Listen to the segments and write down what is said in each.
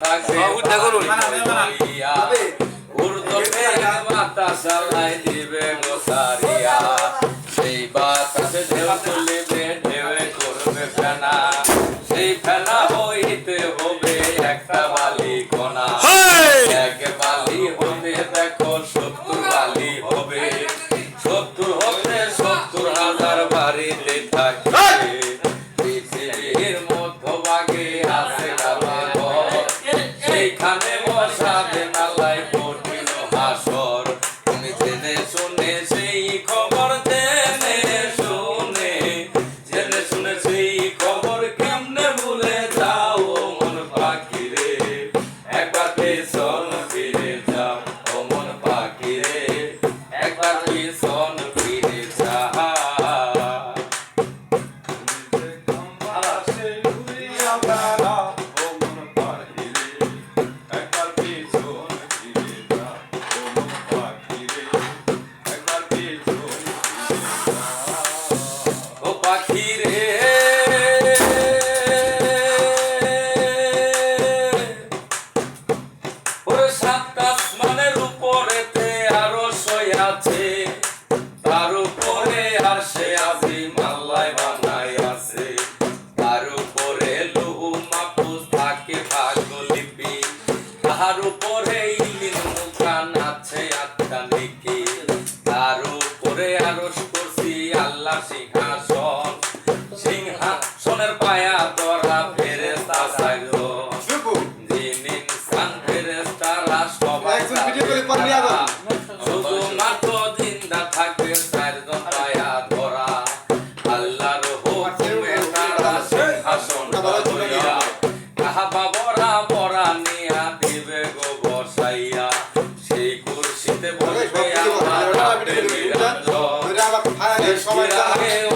উদ্ধার করুন উর্দমে বাতাস দিবে গোসারিয়া সেই বাতাসে ঢেউ তুলে Awesome. আছে, তার উপরে আর সে আজি মাল্লাই বানাই আছে। তার উপরে লুহু মাহফুজ থাকে পাগলিপি তাহার উপরে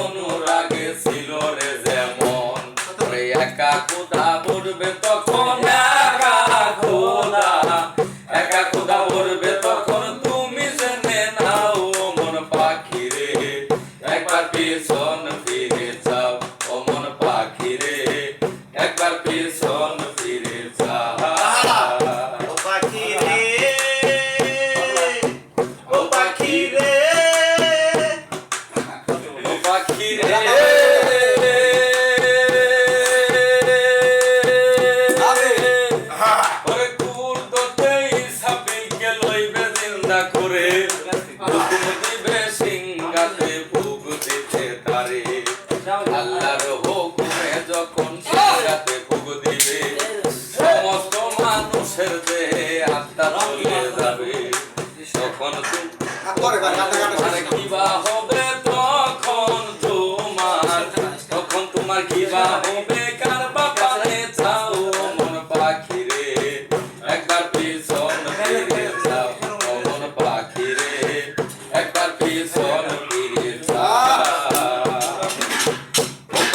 অনুরাগে ছিল রে যেমন। একা কোথা পড়বে তখন, একা খোলা একা কোথা পড়বে তখন, তুমি জেনে নাও মন পাখি রে। একবার পিছন ফিরে যাও, ও মন পাখি রে। একবার পিছন Agora vai, vai, vai, vai.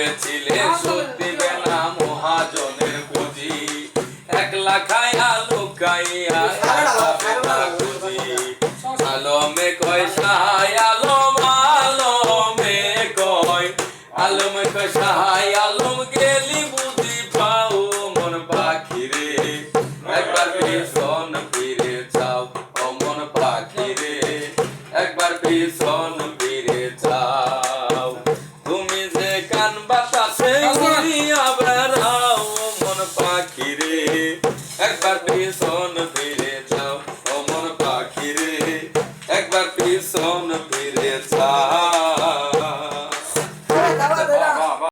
করেছিলে সত্যি বেলা মহাজনের পুঁজি। একলা খায়া লুকাইয়া পাখি রে। একবার পিছন